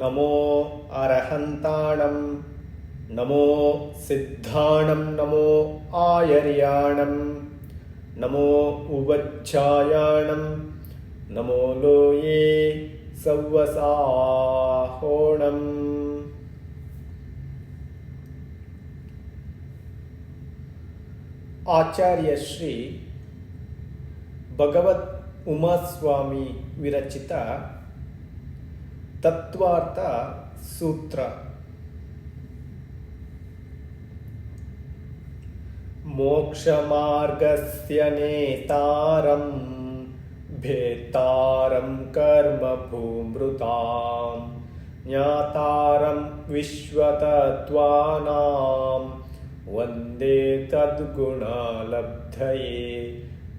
नमो अरहन्ताणं नमो सिद्धाणं नमो आयर्याणं नमो उवच्छायाणं नमो लोये सव्वसाहोणम् ಆಚಾರ್ಯ ಶ್ರೀ ಭಗವತ್ ಉಮಾಸ್ವಾಮಿ ವಿರಚಿತ ತತ್ವಾರ್ಥ ಸೂತ್ರ मोक्षमार्गस्य नेतारं भेत्तारं कर्मभूमृतां ज्ञातारं विश्वतत्त्वानां वन्दे तद्गुणलब्धये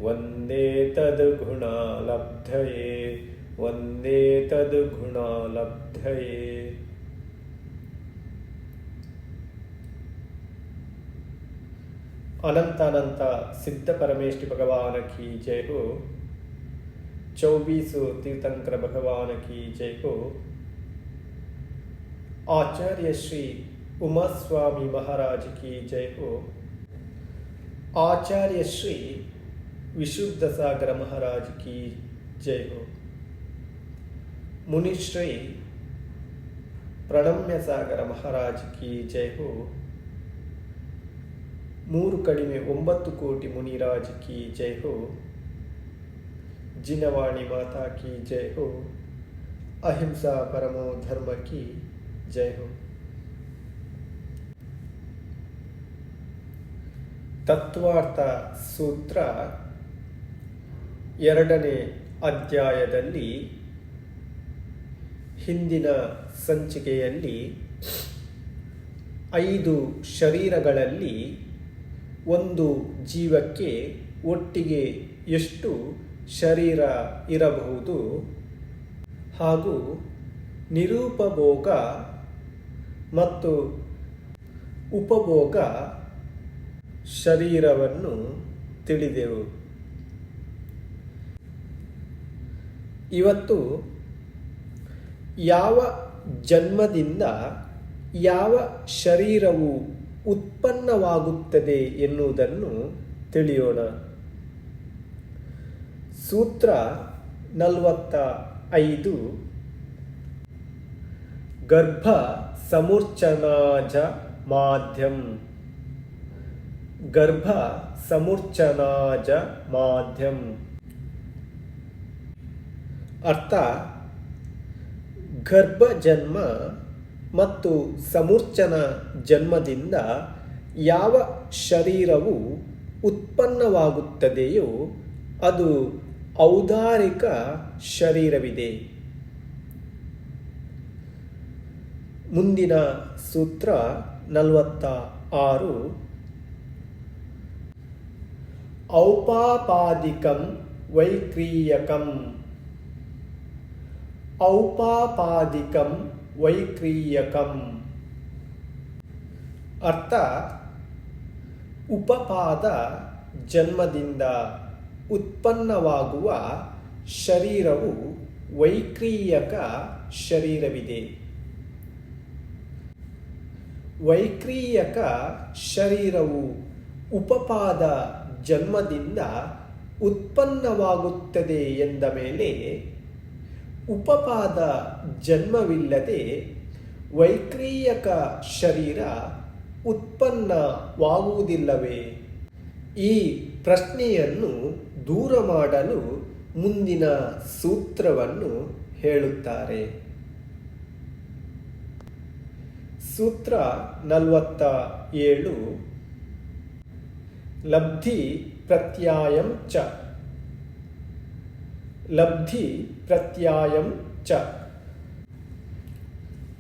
वन्दे तद्गुणलब्धये वंदे तद्गुणलब्धये। अनंत अनंत सिद्ध परमेष्टि भगवान की जय हो। चौबीस तीर्थंकर भगवान की जय हो। आचार्य श्री उमा स्वामी महाराज की जय हो। आचार्य श्री विशुद्ध सागर महाराज की जय हो। ಮುನಿಶ್ರೀ ಪ್ರಣಮ್ಯ ಸಾಗರ ಮಹಾರಾಜ್ ಕಿ ಜಯ ಹೋ. ಮೂರು ಕಡಿಮೆ ಒಂಬತ್ತು ಕೋಟಿ ಮುನಿರಾಜ್ ಕಿ ಜಯ ಹೋ. ಜಿನವಾಣಿ ಮಾತಾ ಕಿ ಜಯ ಹೋ. ಅಹಿಂಸಾ ಪರಮೋ ಧರ್ಮ ಕಿ ಜಯ ಹೋ. ತತ್ವಾರ್ಥ ಸೂತ್ರ ಎರಡನೇ ಅಧ್ಯಾಯದಲ್ಲಿ ಹಿಂದಿನ ಸಂಚಿಕೆಯಲ್ಲಿ ಐದು ಶರೀರಗಳಲ್ಲಿ ಒಂದು ಜೀವಕ್ಕೆ ಒಟ್ಟಿಗೆ ಎಷ್ಟು ಶರೀರ ಇರಬಹುದು ಹಾಗೂ ನಿರೂಪಭೋಗ ಮತ್ತು ಉಪಭೋಗ ಶರೀರವನ್ನು ತಿಳಿದೆವು. ಇವತ್ತು ಯಾವ ಜನ್ಮದಿಂದ ಯಾವ ಶರೀರವು ಉತ್ಪನ್ನವಾಗುತ್ತದೆ ಎನ್ನುವುದನ್ನು ತಿಳಿಯೋಣ. ಸೂತ್ರ ನಲವತ್ತ ಐದು ಗರ್ಭ ಸಮೂರ್ಚನಾಜ ಮಾಧ್ಯಂ. ಗರ್ಭ ಸಮೂರ್ಚನಾಜ ಮಾಧ್ಯಂ. ಅರ್ಥ ಗರ್ಭ ಜನ್ಮ ಮತ್ತು ಸಮೂರ್ಚನ ಜನ್ಮದಿಂದ ಯಾವ ಶರೀರವು ಉತ್ಪನ್ನವಾಗುತ್ತದೆಯೋ ಅದು ಔದಾರಿಕ ಶರೀರವಿದೆ. ಮುಂದಿನ ಸೂತ್ರ ನಲವತ್ತ ಆರು ಔಪಾಪಾದಿಕಂ ವೈಕ್ರೀಯಕಂ. ಔಪಾಪಾದಿಕಂ ವೈಕ್ರೀಯಕಂ. ಅರ್ಥ, ಉಪಪಾದ ಜನ್ಮದಿಂದ ಉತ್ಪನ್ನವಾಗುವ ಶರೀರವು ವೈಕ್ರೀಯಕ ಶರೀರವಿದೆ. ವೈಕ್ರೀಯಕ ಶರೀರವು ಉಪಪಾದ ಜನ್ಮದಿಂದ ಉತ್ಪನ್ನವಾಗುತ್ತದೆ ಎಂದ ಮೇಲೆ ಉಪಪಾದ ಜನ್ಮವಿಲ್ಲದೆ ವೈಕ್ರೀಯಕ ಶರೀರ ಉತ್ಪನ್ನವಾಗುವುದಿಲ್ಲವೇ? ಈ ಪ್ರಶ್ನೆಯನ್ನು ದೂರ ಮಾಡಲು ಮುಂದಿನ ಸೂತ್ರವನ್ನು ಹೇಳುತ್ತಾರೆ. ಸೂತ್ರ ನಲವತ್ತ ಏಳು. ಲಬ್ಧಿ ಪ್ರತ್ಯಾಯಂ ಚ. ಲಬ್ಧಿ ಪ್ರತ್ಯಾಯಂ ಚ.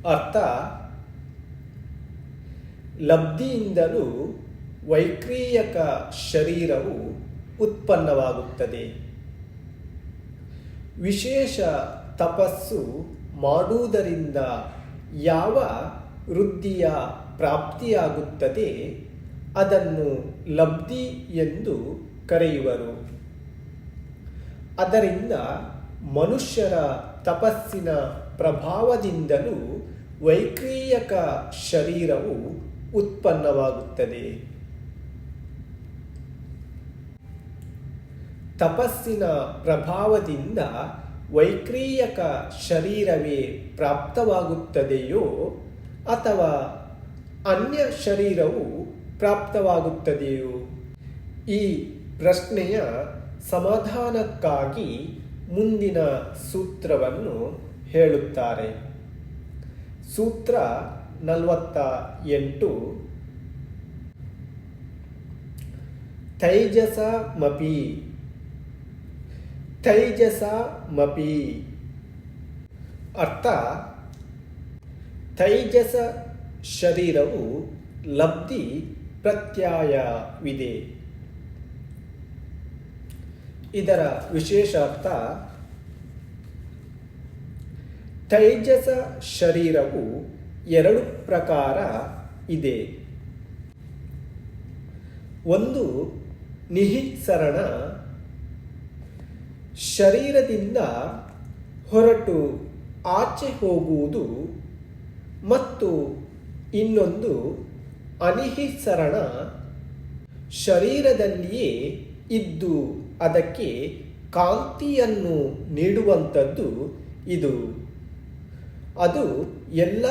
ಅರ್ಥ, ಲಬ್ಧಿಯಿಂದಲೂ ವೈಕ್ರೀಯಕ ಶರೀರವು ಉತ್ಪನ್ನವಾಗುತ್ತದೆ. ವಿಶೇಷ ತಪಸ್ಸು ಮಾಡುವುದರಿಂದ ಯಾವ ವೃದ್ಧಿಯ ಪ್ರಾಪ್ತಿಯಾಗುತ್ತದೆ, ಅದನ್ನು ಲಬ್ಧಿ ಎಂದು ಕರೆಯುವರು. ಅದರಿಂದ ಮನುಷ್ಯರ ತಪಸ್ಸಿನ ಪ್ರಭಾವದಿಂದಲೂ ವೈಕ್ರೀಯಕ ಶರೀರವು ಉತ್ಪನ್ನವಾಗುತ್ತದೆ. ತಪಸ್ಸಿನ ಪ್ರಭಾವದಿಂದ ವೈಕ್ರೀಯಕ ಶರೀರವೇ ಪ್ರಾಪ್ತವಾಗುತ್ತದೆಯೋ ಅಥವಾ ಅನ್ಯ ಶರೀರವು ಪ್ರಾಪ್ತವಾಗುತ್ತದೆಯೋ? ಈ ಪ್ರಶ್ನೆಯ ಸಮಾಧಾನಕ್ಕಾಗಿ ಮುಂದಿನ ಸೂತ್ರವನ್ನು ಹೇಳುತ್ತಾರೆ. ಸೂತ್ರ ನಲವತ್ತ ಎಂಟು. ತೈಜಸ ಮಪಿ ತೈಜಸ ಮಪಿ ಅರ್ಥ, ತೈಜಸ ಶರೀರವು ಲಬ್ಧಿ ಪ್ರತ್ಯಯವಿದೆ. ಇದರ ವಿಶೇಷ ಅರ್ಥ, ತೈಜಸ ಶರೀರವು ಎರಡು ಪ್ರಕಾರ ಇದೆ. ಒಂದು ನಿಹಿತ್ಸರಣ ಶರೀರದಿಂದ ಹೊರಟು ಆಚೆ ಹೋಗುವುದು ಮತ್ತು ಇನ್ನೊಂದು ಅನಿಹಿಸರಣ, ಶರೀರದಲ್ಲಿಯೇ ಇದ್ದು ಅದಕ್ಕೆ ಕಾಂತಿಯನ್ನು ನೀಡುವಂಥದ್ದು ಇದು. ಅದು ಎಲ್ಲ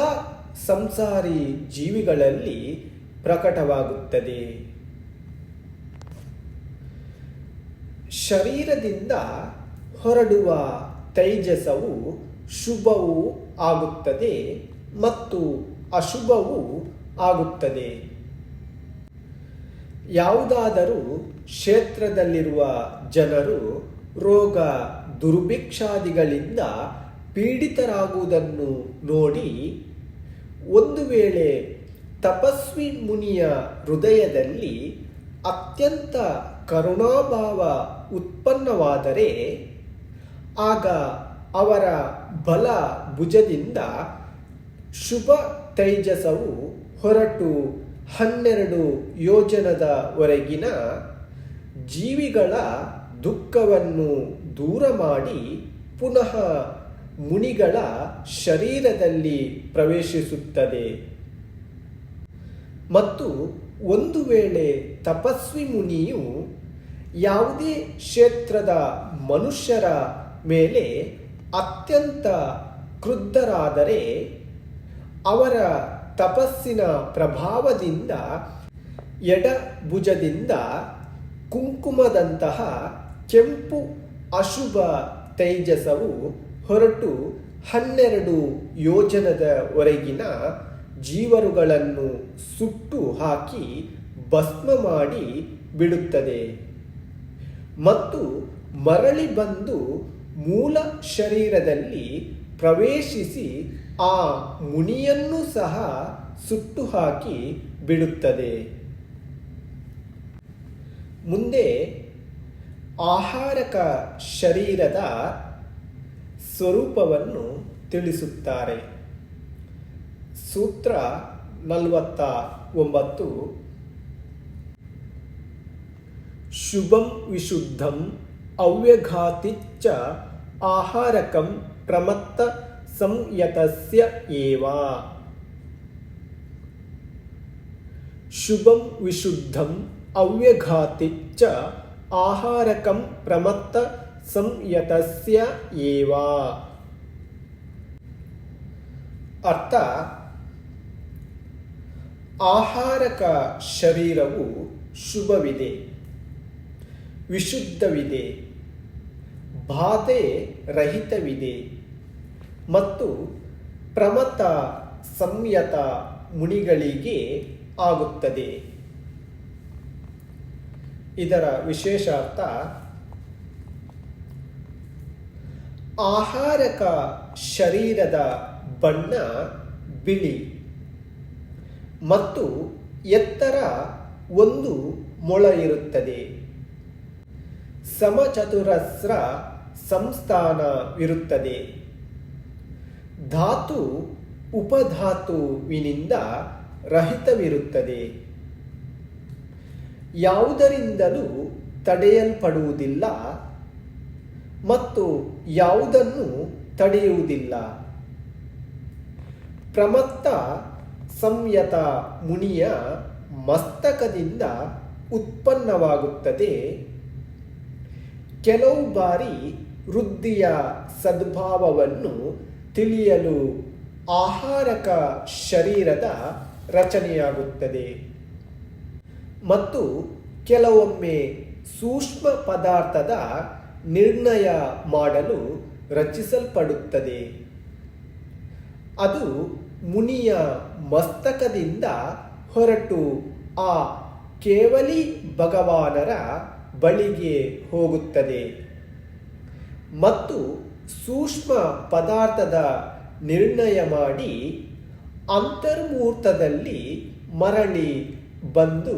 ಸಂಸಾರಿ ಜೀವಿಗಳಲ್ಲಿ ಪ್ರಕಟವಾಗುತ್ತದೆ. ಶರೀರದಿಂದ ಹೊರಡುವ ತೈಜಸವು ಶುಭವೂ ಆಗುತ್ತದೆ ಮತ್ತು ಅಶುಭವೂ ಆಗುತ್ತದೆ. ಯಾವುದಾದರೂ ಕ್ಷೇತ್ರದಲ್ಲಿರುವ ಜನರು ರೋಗ ದುರ್ಭಿಕ್ಷಾದಿಗಳಿಂದ ಪೀಡಿತರಾಗುವುದನ್ನು ನೋಡಿ ಒಂದು ವೇಳೆ ತಪಸ್ವಿ ಮುನಿಯ ಹೃದಯದಲ್ಲಿ ಅತ್ಯಂತ ಕರುಣಾಭಾವ ಉತ್ಪನ್ನವಾದರೆ ಆಗ ಅವರ ಬಲ ಭುಜದಿಂದ ಶುಭ ತೈಜಸವು ಹೊರಟು ಹನ್ನೆರಡು ಯೋಜನದವರೆಗಿನ ಜೀವಿಗಳ ದುಃಖವನ್ನು ದೂರ ಮಾಡಿ ಪುನಃ ಮುನಿಗಳ ಶರೀರದಲ್ಲಿ ಪ್ರವೇಶಿಸುತ್ತದೆ. ಮತ್ತು ಒಂದು ವೇಳೆ ತಪಸ್ವಿ ಮುನಿಯು ಯಾವುದೇ ಕ್ಷೇತ್ರದ ಮನುಷ್ಯರ ಮೇಲೆ ಅತ್ಯಂತ ಕ್ರುದ್ಧರಾದರೆ ಅವರ ತಪಸ್ಸಿನ ಪ್ರಭಾವದಿಂದ ಎಡ ಭುಜದಿಂದ ಕುಂಕುಮದಂತಹ ಕೆಂಪು ಅಶುಭ ತೈಜಸವು ಹೊರಟು ಹನ್ನೆರಡು ಯೋಜನದವರೆಗಿನ ಜೀವರುಗಳನ್ನು ಸುಟ್ಟು ಹಾಕಿ ಭಸ್ಮ ಮಾಡಿ ಬಿಡುತ್ತದೆ. ಮತ್ತು ಮರಳಿ ಬಂದು ಮೂಲ ಶರೀರದಲ್ಲಿ ಪ್ರವೇಶಿಸಿ ಆ ಮುನಿಯನ್ನು ಸಹ ಸುಟ್ಟು ಹಾಕಿ ಬಿಡುತ್ತದೆ. ಮುಂದೆ ಆಹಾರಕ ಶರೀರದ ಸ್ವರೂಪವನ್ನು ತಿಳಿಸುತ್ತಾರೆ. ಸೂತ್ರ ನಲವತ್ತ ಒಂಬತ್ತು ಶುಭಂ ವಿಶುದ್ಧಂ ಅವ್ಯಘಾತಿಚ್ಚ ಆಹಾರಕಂ ಪ್ರಮತ್ತ ಸಂಯತಸ್ಯ ಏವ. ಶುಭಂ ವಿಶುದ್ಧಂ ಅವ್ಯಘಾತಿಚ್ಚ ಆಹಾರಕಂ ಪ್ರಮತ್ತ ಸಂಯತಸ್ಯ ಏವ. ಅರ್ಥ, ಆಹಾರಕ ಶರೀರವು ಶುಭವಿದೆ, ವಿಶುದ್ಧವಿದೆ ಬಾಧೆ ರಹಿತವಿದೆ ಮತ್ತು ಪ್ರಮತ ಸಂಯತ ಮುನಿಗಳಿಗೆ ಆಗುತ್ತದೆ. ಇದರ ವಿಶೇಷ ಅರ್ಥ ಆಹಾರಕ ಶರೀರದ ಬಣ್ಣ ಬಿಳಿ ಮತ್ತು ಎತ್ತರ ಒಂದು ಮೊಳ ಇರುತ್ತದೆ. ಸಮಚತುರಸ್ರ ಸಂಸ್ಥಾನವಿರುತ್ತದೆ ಧಾತು ಉಪಧಾತುವಿನಿಂದ ರಹಿತವಿರುತ್ತದೆ. ಯಾವುದರಿಂದಲೂ ತಡೆಯಲ್ಪಡುವುದಿಲ್ಲ ಮತ್ತು ಯಾವುದನ್ನು ತಡೆಯುವುದಿಲ್ಲ. ಪ್ರಮತ್ತ ಸಂಯತ ಮುನಿಯ ಮಸ್ತಕದಿಂದ ಉತ್ಪನ್ನವಾಗುತ್ತದೆ. ಕೆಲವು ಬಾರಿ ವೃದ್ಧಿಯ ಸದ್ಭಾವವನ್ನು ತಿಳಿಯಲು ಆಹಾರಕ ಶರೀರದ ರಚನೆಯಾಗುತ್ತದೆ. ಮತ್ತು ಕೆಲವೊಮ್ಮೆ ಸೂಕ್ಷ್ಮ ಪದಾರ್ಥದ ನಿರ್ಣಯ ಮಾಡಲು ರಚಿಸಲ್ಪಡುತ್ತದೆ. ಅದು ಮುನಿಯ ಮಸ್ತಕದಿಂದ ಹೊರಟು ಆ ಕೇವಲಿ ಭಗವಾನರ ಬಳಿಗೆ ಹೋಗುತ್ತದೆ. ಮತ್ತು ಸೂಕ್ಷ್ಮ ಪದಾರ್ಥದ ನಿರ್ಣಯ ಮಾಡಿ ಅಂತರ್ಮೂರ್ತದಲ್ಲಿ ಮರಳಿ ಬಂದು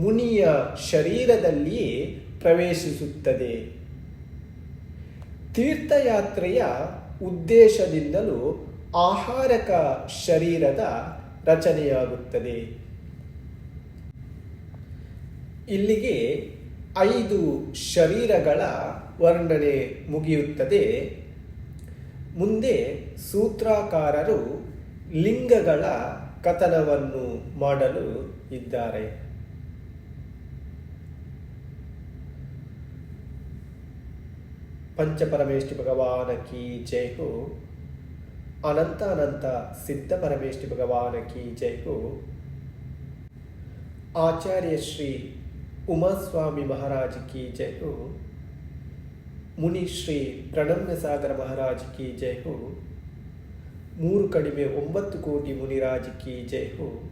ಮುನಿಯ ಶರೀರದಲ್ಲಿಯೇ ಪ್ರವೇಶಿಸುತ್ತದೆ. ತೀರ್ಥಯಾತ್ರೆಯ ಉದ್ದೇಶದಿಂದಲೂ ಆಹಾರಕ ಶರೀರದ ರಚನೆಯಾಗುತ್ತದೆ. ಇಲ್ಲಿಗೆ ಐದು ಶರೀರಗಳ ವರ್ಣನೆ ಮುಗಿಯುತ್ತದೆ. ಮುಂದೆ ಸೂತ್ರಕಾರರು ಲಿಂಗಗಳ ಕಥನವನ್ನು ಮಾಡಲು ಇದ್ದಾರೆ. ಪಂಚಪರಮೇಶ್ವರಿ ಭಗವಾನ ಕೀ ಜೈಹು. ಅನಂತ ಅನಂತ ಸಿದ್ಧ ಪರಮೇಶ್ವರಿ ಭಗವಾನ ಕೀ ಜೈಹು. ಆಚಾರ್ಯ ಶ್ರೀ ಉಮಾಸ್ವಾಮಿ ಮಹಾರಾಜ್ ಕಿ ಜೈಹು. ಮುನಿ ಶ್ರೀ ಪ್ರಣಮ್ಯ ಸಾಗರ ಮಹಾರಾಜ್ ಕಿ ಜೈಹು. ಮೂರು ಕಡಿಮೆ ಒಂಬತ್ತು ಕೋಟಿ ಮುನಿರಾಜ್ ಕಿ ಜೈಹು.